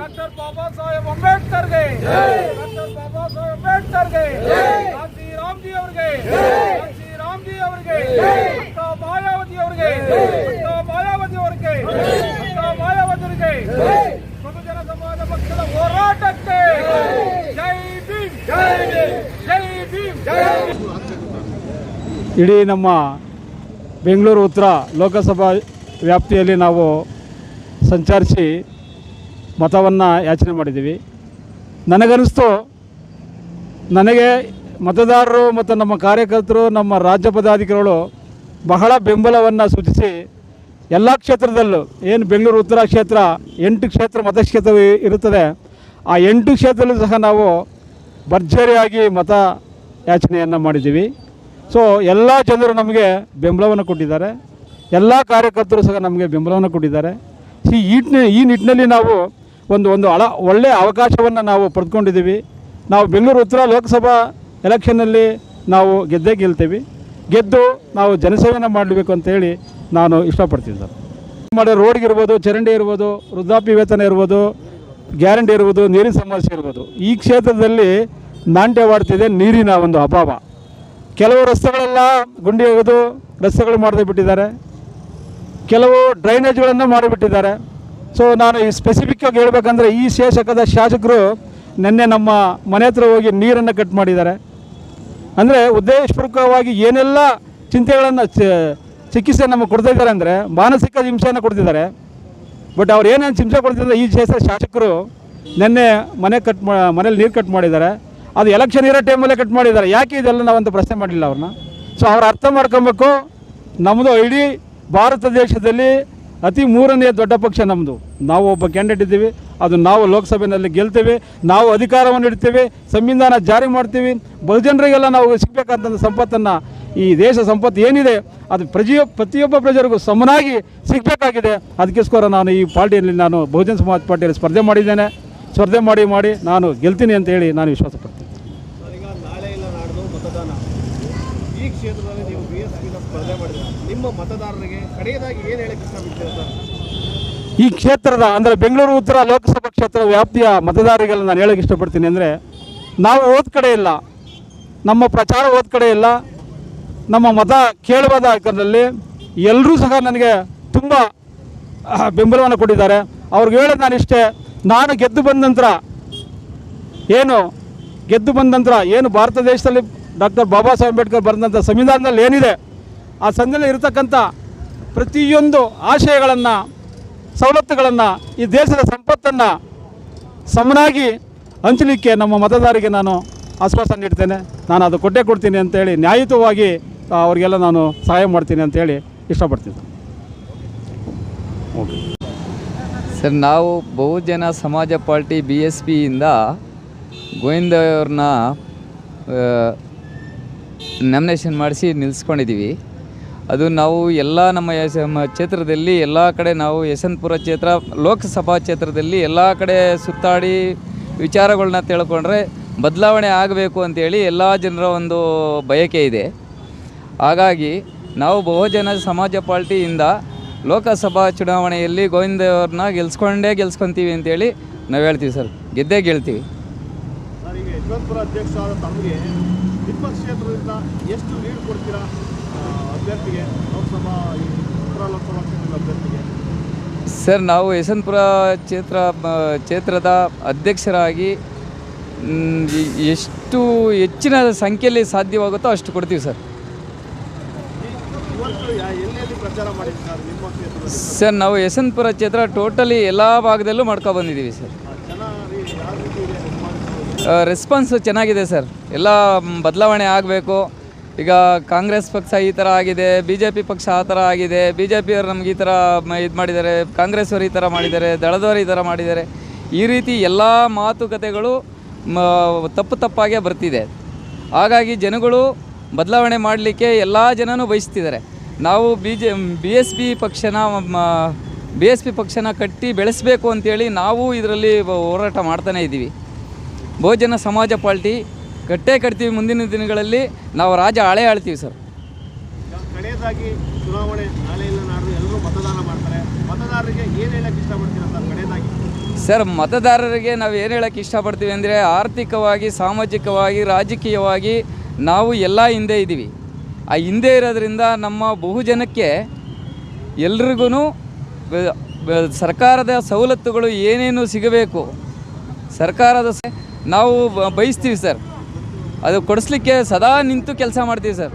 Doctor Baba Saheb ಅಂಬೇಡ್ಕರ್ಗೆ. Doctor Baba Saheb ಅಂಬೇಡ್ಕರ್ಗೆ. ರಾಮ್ಜಿ ಅವರಿಗೆ. ರಾಮ್ಜಿ ಅವರಿಗೆ. ಮಾಯಾವತಿ ಅವರಿಗೆ. ಮಾಯಾವತಿ ಅವರಿಗೆ. ಮಾಯಾವತಿ ಅವರಿಗೆ ಬಹುಜನ ಸಮಾಜ ಪಕ್ಷದ ಹೋರಾಟಕ್ಕೆ. ಜೈ. ಭೀಮ್. ಜೈ ಭೀಮ್. ಜೈ ಭೀಮ್. ಜೈ ಇಡೀ ನಮ್ಮ ಬೆಂಗಳೂರು ಉತ್ತರ ಲೋಕಸಭಾ ವ್ಯಾಪ್ತಿಯಲ್ಲಿ ನಾವು ಸಂಚರಿಸಿ ಮತವನ್ನು ಯಾಚನೆ ಮಾಡಿದ್ದೀವಿ. ನನಗನ್ನಿಸ್ತು, ನನಗೆ ಮತದಾರರು ಮತ್ತು ನಮ್ಮ ಕಾರ್ಯಕರ್ತರು, ನಮ್ಮ ರಾಜ್ಯ ಪದಾಧಿಕಾರಿಗಳು ಬಹಳ ಬೆಂಬಲವನ್ನು ಸೂಚಿಸಿ ಎಲ್ಲ ಕ್ಷೇತ್ರದಲ್ಲೂ, ಏನು ಬೆಂಗಳೂರು ಉತ್ತರ ಕ್ಷೇತ್ರ, ಎಂಟು ಕ್ಷೇತ್ರ ಮತಕ್ಷೇತ್ರ ಇರುತ್ತದೆ. ಆ ಎಂಟು ಕ್ಷೇತ್ರದಲ್ಲೂ ಸಹ ನಾವು ಭರ್ಜರಿಯಾಗಿ ಮತ ಯಾಚನೆಯನ್ನು ಮಾಡಿದ್ದೀವಿ. ಸೊ ಎಲ್ಲ ಜನರು ನಮಗೆ ಬೆಂಬಲವನ್ನು ಕೊಟ್ಟಿದ್ದಾರೆ. ಎಲ್ಲ ಕಾರ್ಯಕರ್ತರು ಸಹ ನಮಗೆ ಬೆಂಬಲವನ್ನು ಕೊಟ್ಟಿದ್ದಾರೆ. ಈ ನಿಟ್ಟಿನ ಈ ನಿಟ್ಟಿನಲ್ಲಿ ನಾವು ಒಂದು ಒಂದು ಅಳ ಒಳ್ಳೆಯ ಅವಕಾಶವನ್ನು ನಾವು ಪಡೆದುಕೊಂಡಿದ್ದೀವಿ. ನಾವು ಬೆಂಗಳೂರು ಉತ್ತರ ಲೋಕಸಭಾ ಎಲೆಕ್ಷನ್ನಲ್ಲಿ ನಾವು ಗೆದ್ದೇ ಗೆಲ್ತೀವಿ. ಗೆದ್ದು ನಾವು ಜನಸೇವೆಯನ್ನು ಮಾಡಬೇಕು ಅಂತೇಳಿ ನಾನು ಇಷ್ಟಪಡ್ತೀನಿ ಸರ್. ಮಾಡಿ ರೋಡ್ಗೆ ಇರ್ಬೋದು, ಚರಂಡಿ ಇರ್ಬೋದು, ವೃದ್ಧಾಪ್ಯ ವೇತನ ಇರ್ಬೋದು, ಗ್ಯಾರಂಟಿ ಇರ್ಬೋದು, ನೀರಿನ ಸಮಸ್ಯೆ ಇರ್ಬೋದು. ಈ ಕ್ಷೇತ್ರದಲ್ಲಿ ನಾಟ್ಯವಾಡ್ತಿದೆ ನೀರಿನ ಒಂದು ಅಭಾವ. ಕೆಲವು ರಸ್ತೆಗಳೆಲ್ಲ ಗುಂಡಿ ಹೋಗೋದು ರಸ್ತೆಗಳು ಮಾಡದೇ ಬಿಟ್ಟಿದ್ದಾರೆ. ಕೆಲವು ಡ್ರೈನೇಜ್ಗಳನ್ನು ಮಾಡಿಬಿಟ್ಟಿದ್ದಾರೆ. ಸೊ ನಾನು ಈ ಸ್ಪೆಸಿಫಿಕ್ ಆಗಿ ಹೇಳ್ಬೇಕಂದ್ರೆ ಈ ಶಾಸಕದ ಶಾಸಕರು ನಿನ್ನೆ ನಮ್ಮ ಮನೆ ಹತ್ರ ಹೋಗಿ ನೀರನ್ನು ಕಟ್ ಮಾಡಿದ್ದಾರೆ. ಅಂದರೆ ಉದ್ದೇಶಪೂರ್ವಕವಾಗಿ ಏನೆಲ್ಲ ಚಿಂತೆಗಳನ್ನು ಚಿಕಿತ್ಸೆ ನಮಗೆ ಕೊಡ್ತಾ ಇದ್ದಾರೆ ಅಂದರೆ ಮಾನಸಿಕ ಹಿಂಸೆಯನ್ನು ಕೊಡ್ತಿದ್ದಾರೆ. ಬಟ್ ಅವ್ರು ಏನೇನು ಹಿಂಸೆ ಕೊಡ್ತಿದ್ದಾರೆ ಈ ಶಾಸಕ ಶಾಸಕರು ನಿನ್ನೆ ಮನೆ ಕಟ್ ಮಾ, ಮನೇಲಿ ನೀರು ಕಟ್ ಮಾಡಿದ್ದಾರೆ. ಅದು ಎಲೆಕ್ಷನ್ ಇರೋ ಟೈಮಲ್ಲೇ ಕಟ್ ಮಾಡಿದ್ದಾರೆ. ಯಾಕೆ ಇದೆಲ್ಲ ನಾವಂತ ಪ್ರಶ್ನೆ ಮಾಡಲಿಲ್ಲ ಅವ್ರನ್ನ? ಸೊ ಅವ್ರು ಅರ್ಥ ಮಾಡ್ಕೊಬೇಕು. ನಮ್ಮದು ಇಡೀ ಭಾರತ ದೇಶದಲ್ಲಿ ಅತಿ ಮೂರನೇ ದೊಡ್ಡ ಪಕ್ಷ ನಮ್ಮದು ನಾವು ಒಬ್ಬ ಕ್ಯಾಂಡಿಡೇಟ್ ಇದ್ದೀವಿ. ಅದು ನಾವು ಲೋಕಸಭೆಯಲ್ಲಿ ಗೆಲ್ತೇವೆ. ನಾವು ಅಧಿಕಾರವನ್ನು ಇಡ್ತೇವೆ ಸಂವಿಧಾನ ಜಾರಿ ಮಾಡ್ತೀವಿ. ಬಹುಜನರಿಗೆಲ್ಲ ನಾವು ಸಿಗಬೇಕಾದಂಥ ಸಂಪತ್ತನ್ನು ಈ ದೇಶ ಸಂಪತ್ತು ಏನಿದೆ, ಅದು ಪ್ರಜೆಯ ಪ್ರತಿಯೊಬ್ಬ ಪ್ರಜರಿಗೂ ಸಮನಾಗಿ ಸಿಗಬೇಕಾಗಿದೆ. ಅದಕ್ಕೋಸ್ಕರ ನಾನು ಈ ಪಾರ್ಟಿಯಲ್ಲಿ ನಾನು ಬಹುಜನ ಸಮಾಜ ಪಾರ್ಟಿಯಲ್ಲಿ ಸ್ಪರ್ಧೆ ಮಾಡಿದ್ದೇನೆ. ಸ್ಪರ್ಧೆ ಮಾಡಿ ಮಾಡಿ ನಾನು ಗೆಲ್ತೀನಿ ಅಂತ ಹೇಳಿ ನಾನು ವಿಶ್ವಾಸ ನಿಮ್ಮ ಮತದಾರರಿಗೆ ಕಡೆಯದಾಗಿ ಏನು ಹೇಳಕ್ಕೆ ಈ ಕ್ಷೇತ್ರದ, ಅಂದರೆ ಬೆಂಗಳೂರು ಉತ್ತರ ಲೋಕಸಭಾ ಕ್ಷೇತ್ರ ವ್ಯಾಪ್ತಿಯ ಮತದಾರರಿಗೆಲ್ಲ ನಾನು ಹೇಳೋಕ್ಕೆ ಇಷ್ಟಪಡ್ತೀನಿ ಅಂದರೆ, ನಾವು ಓದ್ ಕಡೆ ಇಲ್ಲ. ನಮ್ಮ ಪ್ರಚಾರ ಓದ್ ಕಡೆ ಇಲ್ಲ. ನಮ್ಮ ಮತ ಕೇಳುವಾದ ಯಾಕಂದಲ್ಲಿ ಎಲ್ಲರೂ ಸಹ ನನಗೆ ತುಂಬ ಬೆಂಬಲವನ್ನು ಕೊಟ್ಟಿದ್ದಾರೆ. ಅವ್ರಿಗೆ ಹೇಳೋದು ನಾನು ಇಷ್ಟೇ. ನಾನು ಗೆದ್ದು ಬಂದ ನಂತರ ಏನು, ಗೆದ್ದು ಬಂದ ನಂತರ ಏನು ಭಾರತ ದೇಶದಲ್ಲಿ ಡಾಕ್ಟರ್ ಬಾಬಾ ಸಾಹೇಬ್ ಅಂಬೇಡ್ಕರ್ ಬರೆದಂಥ ಸಂವಿಧಾನದಲ್ಲಿ ಏನಿದೆ ಆ ಸಂಘದಲ್ಲಿ ಇರತಕ್ಕಂಥ ಪ್ರತಿಯೊಂದು ಆಶಯಗಳನ್ನು, ಸವಲತ್ತುಗಳನ್ನು, ಈ ದೇಶದ ಸಂಪತ್ತನ್ನು ಸಮನಾಗಿ ಹಂಚಲಿಕ್ಕೆ ನಮ್ಮ ಮತದಾರರಿಗೆ ನಾನು ಆಶ್ವಾಸ ನೀಡ್ತೇನೆ. ನಾನು ಅದು ಕೊಟ್ಟೆ ಕೊಡ್ತೀನಿ ಅಂತೇಳಿ ನ್ಯಾಯಯುತವಾಗಿ ಅವರಿಗೆಲ್ಲ ನಾನು ಸಹಾಯ ಮಾಡ್ತೀನಿ ಅಂತೇಳಿ ಇಷ್ಟಪಡ್ತೀನಿ. ಓಕೆ. ಸರ್, ನಾವು Bahujan Samaj party B S ಪಿಯಿಂದ Govinda ಅವ್ರನ್ನ ನಾಮಿನೇಷನ್ ಮಾಡಿಸಿ ನಿಲ್ಲಿಸ್ಕೊಂಡಿದ್ದೀವಿ ಅದು ನಾವು ಎಲ್ಲ ನಮ್ಮ ಕ್ಷೇತ್ರದಲ್ಲಿ ಎಲ್ಲ ಕಡೆ ನಾವು ಯಶವಂತಪುರ ಕ್ಷೇತ್ರ, ಲೋಕಸಭಾ ಕ್ಷೇತ್ರದಲ್ಲಿ ಎಲ್ಲ ಕಡೆ ಸುತ್ತಾಡಿ ವಿಚಾರಗಳನ್ನ ತಿಳ್ಕೊಂಡ್ರೆ ಬದಲಾವಣೆ ಆಗಬೇಕು ಅಂತೇಳಿ ಎಲ್ಲ ಜನರ ಒಂದು ಬಯಕೆ ಇದೆ. ಹಾಗಾಗಿ ನಾವು ಬಹುಜನ ಸಮಾಜ ಪಾರ್ಟಿಯಿಂದ ಲೋಕಸಭಾ ಚುನಾವಣೆಯಲ್ಲಿ ಗೋವಿಂದ ಅವ್ರನ್ನ ಗೆಲ್ಸ್ಕೊಂಡೇ ಗೆಲ್ಸ್ಕೊತೀವಿ ಅಂತೇಳಿ ನಾವು ಹೇಳ್ತೀವಿ ಸರ್. ಗೆದ್ದೇ ಗೆಲ್ತೀವಿ. ಯಶವಂತಪುರ ಅಧ್ಯಕ್ಷ ಆದ ತಮಗೆ ನಿಮ್ಮ ಕ್ಷೇತ್ರದಿಂದ ಎಷ್ಟು ಲೀಡ್ ಕೊಡ್ತೀರಾ? ಅಭ್ಯರ್ಥಿಗೆ ಲೋಕಸಭಾ ಈ ಉತ್ತರ ಲೋಕಸಭಾ ಕ್ಷೇತ್ರದ ಅಭ್ಯರ್ಥಿಗೆ. ಸರ್ ನಾವು ಯಶವಂತಪುರ ಕ್ಷೇತ್ರ ಕ್ಷೇತ್ರದ ಅಧ್ಯಕ್ಷರಾಗಿ ಎಷ್ಟು ಹೆಚ್ಚಿನ ಸಂಖ್ಯೆಯಲ್ಲಿ ಸಾಧ್ಯವಾಗುತ್ತೋ ಅಷ್ಟು ಕೊಡ್ತೀವಿ ಸರ್. ಸರ್ ಸರ್ ನಾವು ಯಶವಂತಪುರ ಕ್ಷೇತ್ರ ಟೋಟಲಿ ಎಲ್ಲ ಭಾಗದಲ್ಲೂ ಮಾಡ್ಕೊಬಂದಿದ್ದೀವಿ ಸರ್. ಆ, ಜನ ರೀ- ಯಾವ ರೀತಿ ಇದೆ? response? ರೆಸ್ಪಾನ್ಸ್ ಚೆನ್ನಾಗಿದೆ ಸರ್. ಎಲ್ಲ ಬದಲಾವಣೆ ಆಗಬೇಕು. ಈಗ ಕಾಂಗ್ರೆಸ್ ಪಕ್ಷ ಈ ಥರ ಆಗಿದೆ ಬಿ ಜೆ ಪಿ ಪಕ್ಷ ಆ ಥರ ಆಗಿದೆ ಬಿ ಜೆ ಪಿಯವರು ನಮ್ಗೆ ಈ ಥರ ಇದು ಮಾಡಿದ್ದಾರೆ ಕಾಂಗ್ರೆಸ್ ಅವರು ಈ ಥರ ಮಾಡಿದ್ದಾರೆ, ದಳದವರು ಈ ಥರ ಮಾಡಿದ್ದಾರೆ, ಈ ರೀತಿ ಎಲ್ಲ ಮಾತುಕತೆಗಳು ತಪ್ಪು ತಪ್ಪಾಗೇ ಬರ್ತಿದೆ. ಹಾಗಾಗಿ ಜನಗಳು ಬದಲಾವಣೆ ಮಾಡಲಿಕ್ಕೆ ಎಲ್ಲ ಜನನೂ ಬಯಸ್ತಿದ್ದಾರೆ. ನಾವು B J B S P ಪಕ್ಷನ B S P ಪಕ್ಷನ ಕಟ್ಟಿ ಬೆಳೆಸಬೇಕು ಅಂತೇಳಿ ನಾವು ಇದರಲ್ಲಿ ಹೋರಾಟ ಮಾಡ್ತಾನೇ ಇದ್ದೀವಿ. ಬಹುಜನ ಸಮಾಜ ಪಾರ್ಟಿ ಕಟ್ಟೇ ಕಟ್ತೀವಿ ಮುಂದಿನ ದಿನಗಳಲ್ಲಿ ನಾವು ರಾಜ ಹಳೆ ಆಳ್ತೀವಿ ಸರ್. ಈಗ ಕಡೆಯದಾಗಿ ಚುನಾವಣೆ ನಾಳೆ ಇಲ್ಲ ನಾಡ್ದು ಎಲ್ಲರೂ ಮತದಾನ ಮಾಡ್ತಾರೆ. ಮತದಾರರಿಗೆ ಏನು ಹೇಳಕ್ಕೆ ಇಷ್ಟಪಡ್ತೀರಾ ಸರ್ ಕಡೆಯದಾಗಿ? ಸರ್ ಮತದಾರರಿಗೆ ನಾವು ಏನು ಹೇಳಕ್ಕೆ ಇಷ್ಟಪಡ್ತೀವಿ ಅಂದರೆ ಆರ್ಥಿಕವಾಗಿ ಸಾಮಾಜಿಕವಾಗಿ ರಾಜಕೀಯವಾಗಿ ನಾವು ಎಲ್ಲ ಹಿಂದೆ ಇದ್ದೀವಿ. ಆ ಹಿಂದೆ ಇರೋದ್ರಿಂದ ನಮ್ಮ ಬಹುಜನಕ್ಕೆ ಎಲ್ರಿಗೂ ಸರ್ಕಾರದ ಸವಲತ್ತುಗಳು ಏನೇನು ಸಿಗಬೇಕು ಸರ್ಕಾರದ ನಾವು ಬಯಸ್ತೀವಿ ಸರ್. ಅದು ಕೊಡಿಸ್ಲಿಕ್ಕೆ ಸದಾ ನಿಂತು ಕೆಲಸ ಮಾಡ್ತೀವಿ ಸರ್.